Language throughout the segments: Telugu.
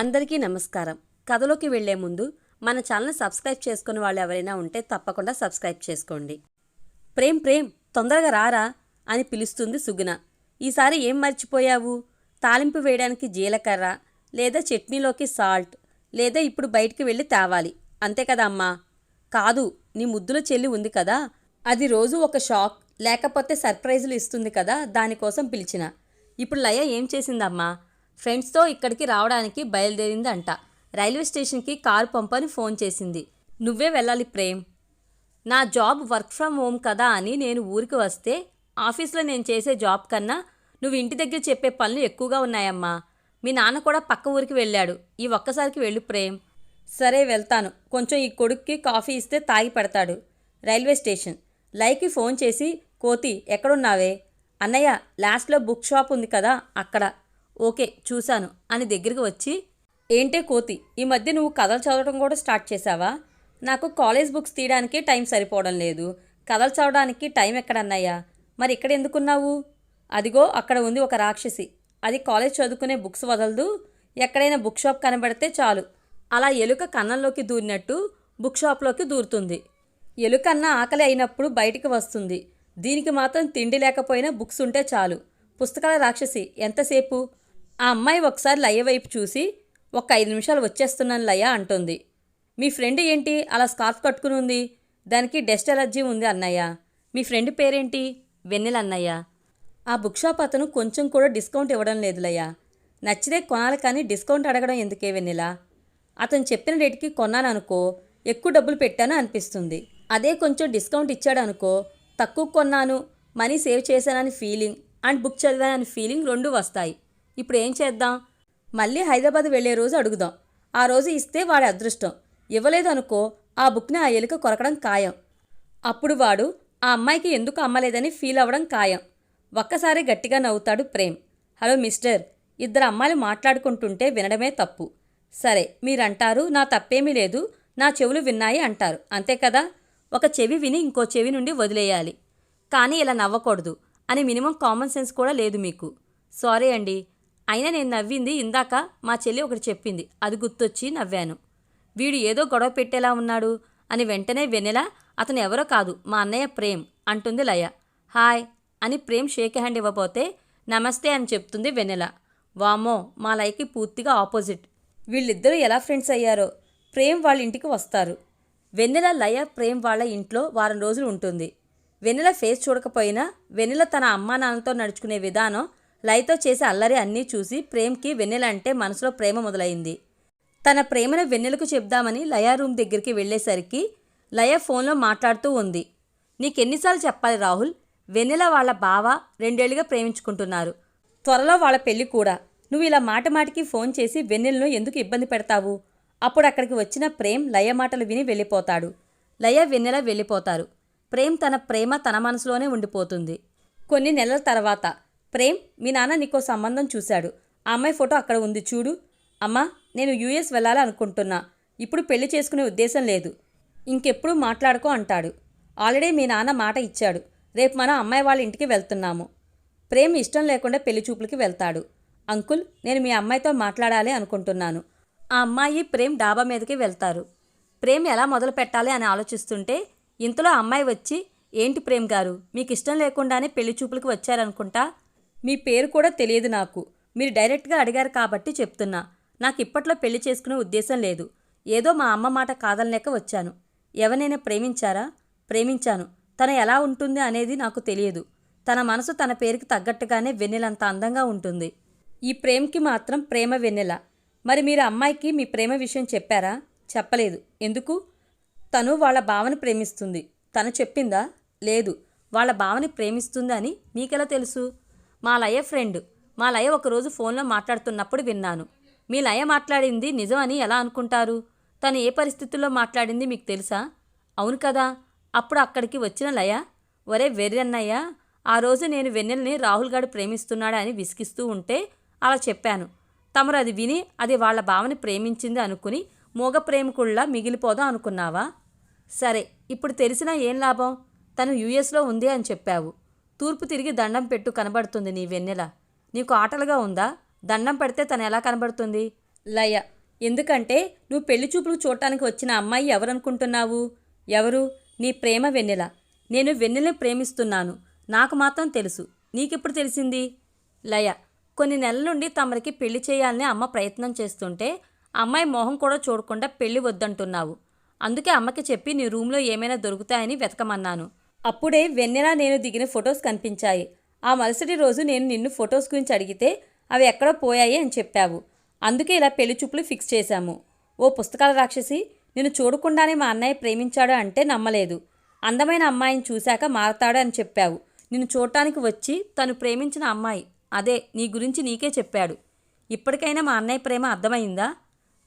అందరికీ నమస్కారం. కథలోకి వెళ్ళే ముందు మన ఛానల్ సబ్స్క్రైబ్ చేసుకుని వాళ్ళు ఎవరైనా ఉంటే తప్పకుండా సబ్స్క్రైబ్ చేసుకోండి. ప్రేమ్ ప్రేమ్ తొందరగా రారా? అని పిలుస్తుంది సుగుణ. ఈసారి ఏం మర్చిపోయావు? తాలింపు వేయడానికి జీలకర్ర లేదా చట్నీలోకి సాల్ట్ లేదా ఇప్పుడు బయటికి వెళ్ళి తేవాలి. అంతే కదా అమ్మా. కాదు నీ ముద్దుల చెల్లి ఉంది కదా. అది రోజు ఒక షాక్ లేకపోతే సర్ప్రైజులు ఇస్తుంది కదా దానికోసం పిలిచిన. ఇప్పుడు లయ ఏం చేసిందమ్మా? ఫ్రెండ్స్తో ఇక్కడికి రావడానికి బయలుదేరిందంట. రైల్వే స్టేషన్కి కారు పంపని ఫోన్ చేసింది. నువ్వే వెళ్ళాలి ప్రేమ్. నా జాబ్ వర్క్ ఫ్రమ్ హోమ్ కదా అని నేను ఊరికి వస్తే ఆఫీస్లో నేను చేసే జాబ్ కన్నా నువ్వు ఇంటి దగ్గర చెప్పే పనులు ఎక్కువగా ఉన్నాయమ్మా. మీ నాన్న కూడా పక్క ఊరికి వెళ్ళాడు. ఈ ఒక్కసారికి వెళ్ళు ప్రేమ్. సరే వెళ్తాను. కొంచెం ఈ కొడుక్కి కాఫీ ఇస్తే తాగి పెడతాడు. Railway station. లైకి ఫోన్ చేసి కోతి ఎక్కడున్నావే? అన్నయ్య లాస్ట్లో బుక్ షాప్ ఉంది కదా అక్కడ. ఓకే చూశాను. అని దగ్గరికి వచ్చి ఏంటే కోతి ఈ మధ్య నువ్వు కథలు చదవడం కూడా స్టార్ట్ చేశావా? నాకు కాలేజ్ బుక్స్ తీయడానికి టైం సరిపోవడం లేదు. కథలు చదవడానికి టైం ఎక్కడన్నయ్యా? మరి ఇక్కడ ఎందుకున్నావు? అదిగో అక్కడ ఉంది ఒక రాక్షసి. అది కాలేజ్ చదువుకునే బుక్స్ వదలదు. ఎక్కడైనా బుక్ షాప్ కనబడితే చాలు. అలా ఎలుక కన్నంలోకి దూరినట్టు బుక్ షాప్లోకి దూరుతుంది. ఎలుకన్న ఆకలి అయినప్పుడు బయటికి వస్తుంది. దీనికి మాత్రం తిండి లేకపోయినా బుక్స్ ఉంటే చాలు. పుస్తకాల రాక్షసి ఎంతసేపు? ఆ అమ్మాయి ఒకసారి లయ వైపు చూసి ఒక ఐదు నిమిషాలు వచ్చేస్తున్నాను లయ అంటుంది. మీ ఫ్రెండ్ ఏంటి? అలా స్కార్ఫ్ కట్టుకుని ఉంది. దానికి డస్ట్ ఎలర్జీ ఉంది అన్నయ్య. మీ ఫ్రెండ్ పేరేంటి? వెన్నెల అన్నయ్య. ఆ బుక్ షాప్ అతను కొంచెం కూడా డిస్కౌంట్ ఇవ్వడం లేదు లయ్యా నచ్చితే కొనాలి కానీ డిస్కౌంట్ అడగడం ఎందుకే వెన్నెల? అతను చెప్పిన రేటుకి కొన్నాననుకో ఎక్కువ డబ్బులు పెట్టాను అనిపిస్తుంది. అదే కొంచెం డిస్కౌంట్ ఇచ్చాడు అనుకో తక్కువ కొన్నాను మనీ సేవ్ చేశానని ఫీలింగ్ అండ్ బుక్ చదివానని ఫీలింగ్ రెండు వస్తాయి. ఇప్పుడు ఏం చేద్దాం? మళ్ళీ హైదరాబాద్ వెళ్ళే రోజు అడుగుదాం. ఆ రోజు ఇస్తే వాడి అదృష్టం. ఇవ్వలేదు అనుకో ఆ బుక్ని ఆ ఎలుక కొరకడం ఖాయం. అప్పుడు వాడు ఆ అమ్మాయికి ఎందుకు అమ్మలేదని ఫీల్ అవ్వడం ఖాయం. ఒక్కసారి గట్టిగా నవ్వుతాడు ప్రేమ్. హలో మిస్టర్ ఇద్దరు అమ్మాయిలు మాట్లాడుకుంటుంటే వినడమే తప్పు. సరే మీరంటారు నా తప్పేమీ లేదు. నా చెవులు విన్నాయి అంటారు. అంతే కదా? ఒక చెవి విని ఇంకో చెవి నుండి వదిలేయాలి. కానీ ఇలా నవ్వకూడదు. అని మినిమం కామన్ సెన్స్ కూడా లేదు మీకు. సారీ అండి. అయినా నేను నవ్వింది ఇందాక మా చెల్లి ఒకటి చెప్పింది. అది గుర్తొచ్చి నవ్వాను. వీడు ఏదో గొడవ పెట్టేలా ఉన్నాడు అని వెంటనే వెన్నెల అతను ఎవరో కాదు మా అన్నయ్య ప్రేమ్ అంటుంది లయ. హాయ్ అని ప్రేమ్ షేక్ హ్యాండ్ ఇవ్వబోతే నమస్తే అని చెప్తుంది వెన్నెల. వామో మా లయకి పూర్తిగా ఆపోజిట్. వీళ్ళిద్దరూ ఎలా ఫ్రెండ్స్ అయ్యారో ప్రేమ్ వాళ్ళ ఇంటికి వస్తారు. వెన్నెల లయ ప్రేమ్ వాళ్ళ ఇంట్లో వారం రోజులు ఉంటుంది. వెన్నెల ఫేస్ చూడకపోయినా వెన్నెల తన అమ్మా నాన్నతో నడుచుకునే విధానం లయతో చేసే అల్లరి అన్నీ చూసి ప్రేమ్కి వెన్నెల అంటే మనసులో ప్రేమ మొదలైంది. తన ప్రేమను వెన్నెలకు చెప్దామని లయ రూమ్ దగ్గరికి వెళ్ళేసరికి లయ ఫోన్లో మాట్లాడుతూ ఉంది. నీకెన్నిసార్లు చెప్పాలి రాహుల్? వెన్నెల వాళ్ళ బావ రెండేళ్ళుగా ప్రేమించుకుంటున్నారు. త్వరలో వాళ్ళ పెళ్ళి కూడా. నువ్వు ఇలా మాట మాటికి ఫోన్ చేసి వెన్నెలను ఎందుకు ఇబ్బంది పెడతావు? అప్పుడు అక్కడికి వచ్చిన ప్రేమ్ లయ మాటలు విని వెళ్ళిపోతాడు. లయ వెన్నెల వెళ్ళిపోతారు. ప్రేమ్ తన ప్రేమ తన మనసులోనే ఉండిపోతుంది. కొన్ని నెలల తర్వాత ప్రేమ్ మీ నాన్న నీకో సంబంధం చూశాడు. ఆ అమ్మాయి ఫోటో అక్కడ ఉంది చూడు. అమ్మా నేను యూఎస్ వెళ్ళాలి అనుకుంటున్నా. ఇప్పుడు పెళ్ళి చేసుకునే ఉద్దేశం లేదు. ఇంకెప్పుడు మాట్లాడుకో అంటాడు. ఆల్రెడీ మీ నాన్న మాట ఇచ్చాడు. రేపు మనం అమ్మాయి వాళ్ళ ఇంటికి వెళ్తున్నాము. ప్రేమ్ ఇష్టం లేకుండా పెళ్ళి చూపులకి వెళ్తాడు. అంకుల్ నేను మీ అమ్మాయితో మాట్లాడాలి అనుకుంటున్నాను. ఆ అమ్మాయి ప్రేమ్ డాబా మీదకి వెళ్తారు. ప్రేమ్ ఎలా మొదలు పెట్టాలి అని ఆలోచిస్తుంటే ఇంతలో అమ్మాయి వచ్చి ఏంటి ప్రేమ్ గారు మీకు ఇష్టం లేకుండానే పెళ్ళి చూపులకు వచ్చారనుకుంటా? మీ పేరు కూడా తెలియదు నాకు. మీరు డైరెక్ట్గా అడిగారు కాబట్టి చెప్తున్నా. నాకు ఇప్పట్లో పెళ్ళి చేసుకునే ఉద్దేశం లేదు. ఏదో మా అమ్మ మాట కాదనలేక వచ్చాను. ఎవరైనా ప్రేమించారా? ప్రేమించాను. తన ఎలా ఉంటుంది అనేది నాకు తెలియదు. తన మనసు తన పేరుకి తగ్గట్టుగానే వెన్నెలంత అందంగా ఉంటుంది. ఈ ప్రేమ్కి మాత్రం ప్రేమ వెన్నెల. మరి మీరు అమ్మాయికి మీ ప్రేమ విషయం చెప్పారా? చెప్పలేదు. ఎందుకు? తను వాళ్ళ భావన ప్రేమిస్తుంది. తను చెప్పిందా? లేదు. వాళ్ళ భావని ప్రేమిస్తుంది అని మీకెలా తెలుసు? మా లయ ఫ్రెండ్. మా లయ ఒకరోజు ఫోన్లో మాట్లాడుతున్నప్పుడు విన్నాను. మీ లయ మాట్లాడింది నిజం అని ఎలా అనుకుంటారు? తను ఏ పరిస్థితుల్లో మాట్లాడింది మీకు తెలుసా? అవును కదా అప్పుడు అక్కడికి వచ్చిన లయ ఒరే వెర్రన్నయ్య ఆ రోజు నేను వెన్నెల్ని రాహుల్ గారు ప్రేమిస్తున్నాడా అని విసిగిస్తూ ఉంటే అలా చెప్పాను. తమరు అది విని అది వాళ్ళ భావని ప్రేమించింది అనుకుని మూగ ప్రేమికుల్లా మిగిలిపోదాం అనుకున్నావా? సరే ఇప్పుడు తెలిసినా ఏం లాభం? తను యూఎస్లో ఉంది అని చెప్పావు. తూర్పు తిరిగి దండం పెట్టు కనబడుతుంది నీ వెన్నెల. నీకు ఆటలుగా ఉందా? దండం పెడితే తను ఎలా కనబడుతుంది? లయ ఎందుకంటే నువ్వు పెళ్ళి చూపులు చూడటానికి వచ్చిన అమ్మాయి ఎవరనుకుంటున్నావు? ఎవరు? నీ ప్రేమ వెన్నెల. నేను వెన్నెలని ప్రేమిస్తున్నాను. నాకు మాత్రం తెలుసు. నీకెప్పుడు తెలిసింది? లయ కొన్ని నెలల నుండి తమరికి పెళ్ళి చేయాలని అమ్మ ప్రయత్నం చేస్తుంటే అమ్మాయి మొహం కూడా చూడకుండా పెళ్ళి వద్దంటున్నావు. అందుకే అమ్మకి చెప్పి నీ రూమ్లో ఏమైనా దొరుకుతాయని వెతకమన్నాను. అప్పుడే వెన్నెల నేను దిగిన ఫొటోస్ కనిపించాయి. ఆ మరుసటి రోజు నేను నిన్ను ఫొటోస్ గురించి అడిగితే అవి ఎక్కడో పోయాయి అని చెప్పావు. అందుకే ఇలా పెళ్ళి చూపులు ఫిక్స్ చేశాము. ఓ పుస్తకాల రాక్షసి నిన్ను చూడకుండానే మా అన్నయ్య ప్రేమించాడు అంటే నమ్మలేదు. అందమైన అమ్మాయిని చూశాక మారతాడు అని చెప్పావు. నిన్ను చూడటానికి వచ్చి తను ప్రేమించిన అమ్మాయి అదే నీ గురించి నీకే చెప్పాడు. ఇప్పటికైనా మా అన్నయ్య ప్రేమ అర్థమైందా?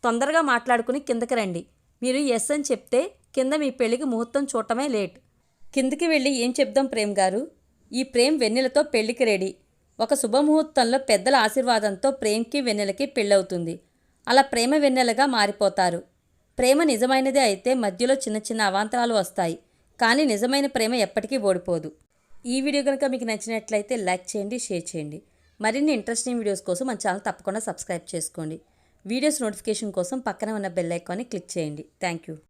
తొందరగా మాట్లాడుకుని కిందకి రండి. మీరు ఎస్ అని చెప్తే కింద మీ పెళ్ళికి ముహూర్తం చూడటమే లేట్. కిందకి వెళ్ళి ఏం చెప్దాం ప్రేమ్ గారు? ఈ ప్రేమ్ వెన్నెలతో పెళ్ళికి రెడీ. ఒక శుభముహూర్తంలో పెద్దల ఆశీర్వాదంతో ప్రేమ్కి వెన్నెలకి పెళ్ళవుతుంది. అలా ప్రేమ వెన్నెలగా మారిపోతారు. ప్రేమ నిజమైనదే అయితే మధ్యలో చిన్న చిన్న అవాంతరాలు వస్తాయి. కానీ నిజమైన ప్రేమ ఎప్పటికీ ఓడిపోదు. ఈ వీడియో కనుక మీకు నచ్చినట్లయితే లైక్ చేయండి షేర్ చేయండి. మరిన్ని ఇంట్రెస్టింగ్ వీడియోస్ కోసం మన ఛానల్ తప్పకుండా సబ్స్క్రైబ్ చేసుకోండి. వీడియోస్ నోటిఫికేషన్ కోసం పక్కన ఉన్న బెల్ ఐకాన్ని క్లిక్ చేయండి. Thank you.